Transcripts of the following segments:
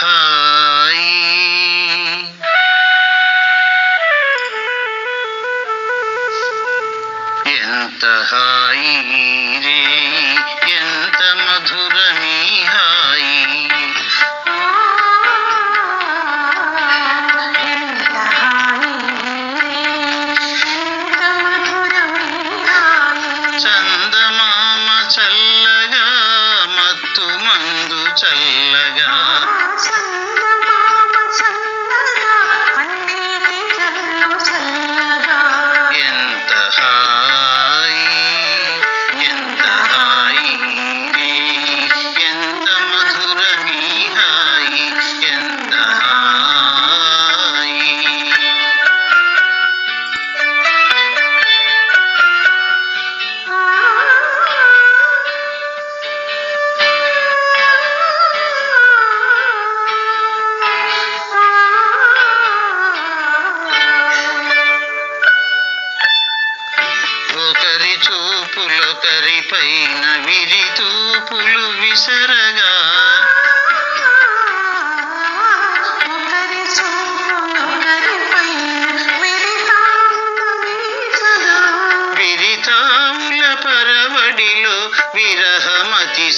హాయి ఎంత హాయి. చూపులు చూపులొకరిపైన విరి తూపులు విసరగా. విరితాముల పరవడిలో విరహమతిశయింపగా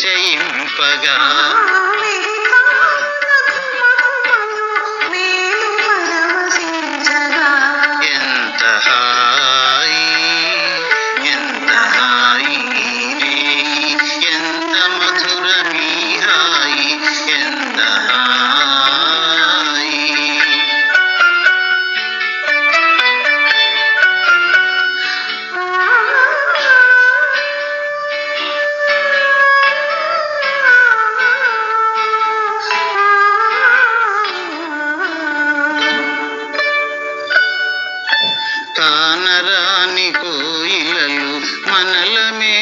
రాని కోయిలలు మనలమే